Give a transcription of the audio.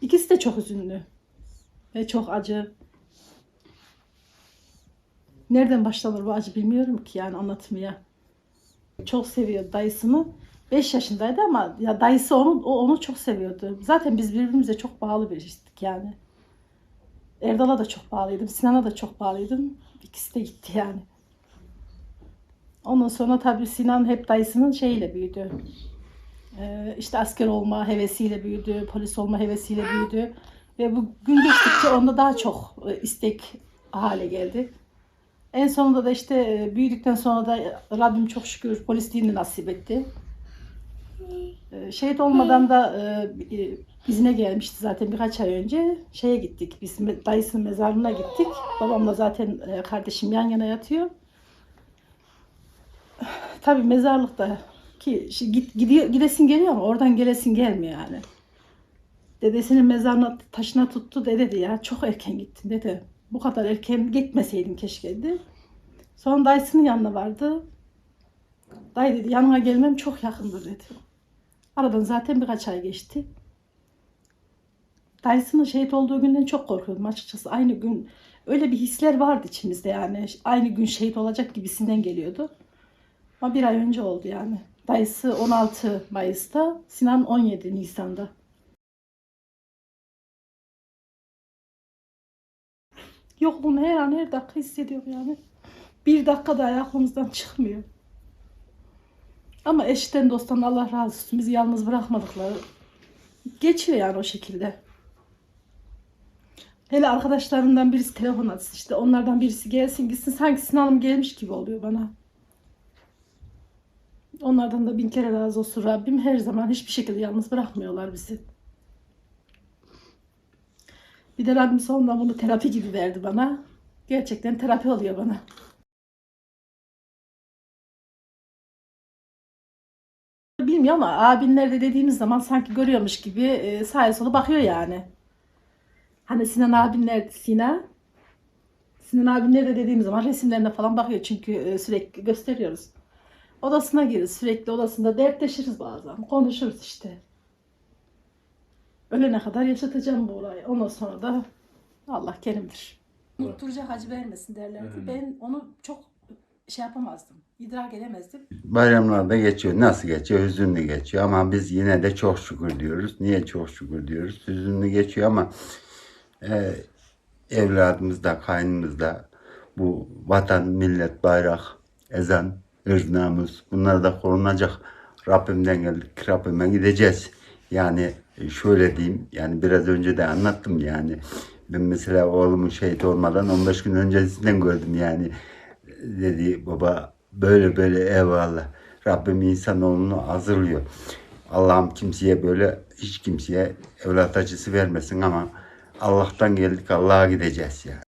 İkisi de çok üzünlü. Ve çok acı. Nereden başlanır bu acı bilmiyorum ki yani anlatmaya. Çok seviyor dayısını. 5 yaşındaydı ama ya dayısı onu o onu çok seviyordu. Zaten biz birbirimize çok bağlı biriydik yani. Erdal'a da çok bağlıydım. Sinan'a da çok bağlıydım. İkisi de gitti yani. Ondan sonra tabii Sinan hep dayısının şeyiyle büyüdü. Ee, işte asker olma hevesiyle büyüdü, polis olma hevesiyle büyüdü. Ve bu gün geçtikçe onda daha çok e, istek hale geldi. En sonunda da işte e, büyüdükten sonra da Rabbim çok şükür polisliğini nasip etti. E, Şehit olmadan da e, e, izine gelmişti zaten birkaç ay önce. Şeye gittik, biz dayısının mezarlığına gittik. Babamla zaten e, kardeşim yan yana yatıyor. Tabii mezarlıkta ki git, gidiyor, gidesin geliyor ama oradan gelesin gelmiyor yani. Dedesinin mezarına taşına tuttu dede dedi ya çok erken gittin dedi. Bu kadar erken gitmeseydin keşke dedi. Sonra dayısının yanına vardı. Dayı dedi yanına gelmem çok yakındır dedi. Aradan zaten birkaç ay geçti. Dayısının şehit olduğu günden çok korkuyordum açıkçası. Aynı gün öyle bir hisler vardı içimizde yani. Aynı gün şehit olacak gibisinden geliyordu. Ama bir ay önce oldu yani. Dayısı 16 Mayıs'ta, Sinan 17 Nisan'da. Yokluğunu her an her dakika hissediyorum yani. Bir dakika da aklımızdan çıkmıyor. Ama eşten dosttan Allah razı olsun bizi yalnız bırakmadıkları geçiyor yani o şekilde. Hele arkadaşlarından birisi telefon atsın işte onlardan birisi gelsin gitsin sanki Sinan'ım gelmiş gibi oluyor bana. Onlardan da bin kere razı olsun Rabbim. Her zaman hiçbir şekilde yalnız bırakmıyorlar bizi. Bir de Rabbim sonunda bunu terapi gibi verdi bana. Gerçekten terapi oluyor bana. Bilmiyorum ama abinler de dediğimiz zaman sanki görüyormuş gibi e, sağa sola bakıyor yani. Hani Sinan abinler, Sinan Sinan abinler de dediğimiz zaman resimlerine falan bakıyor çünkü e, sürekli gösteriyoruz. Odasına gireriz sürekli odasında dertleşiriz bazen. Konuşuruz işte. Ölene kadar yaşatacağım bu olayı. Ondan sonra da Allah kerimdir. Unutturacak acı vermesin derlerdi. Ben onu çok şey yapamazdım. İdrak edemezdim. Bayramlarda geçiyor. Nasıl geçiyor? Hüzünlü geçiyor ama biz yine de çok şükür diyoruz. Niye çok şükür diyoruz? Hüzünlü geçiyor ama e, evladımız da, kaynımız da bu vatan, millet, bayrak, ezan, ırz, namus bunlar da korunacak. Rabbimden geldik, Rabbime gideceğiz. Yani şöyle diyeyim, yani biraz önce de anlattım yani. Ben mesela oğlumun şehit olmadan 15 gün öncesinden gördüm yani. Dedi baba böyle böyle eyvallah. Rabbim insanoğlunu hazırlıyor. Allah'ım kimseye böyle hiç kimseye evlat acısı vermesin ama Allah'tan geldik Allah'a gideceğiz yani.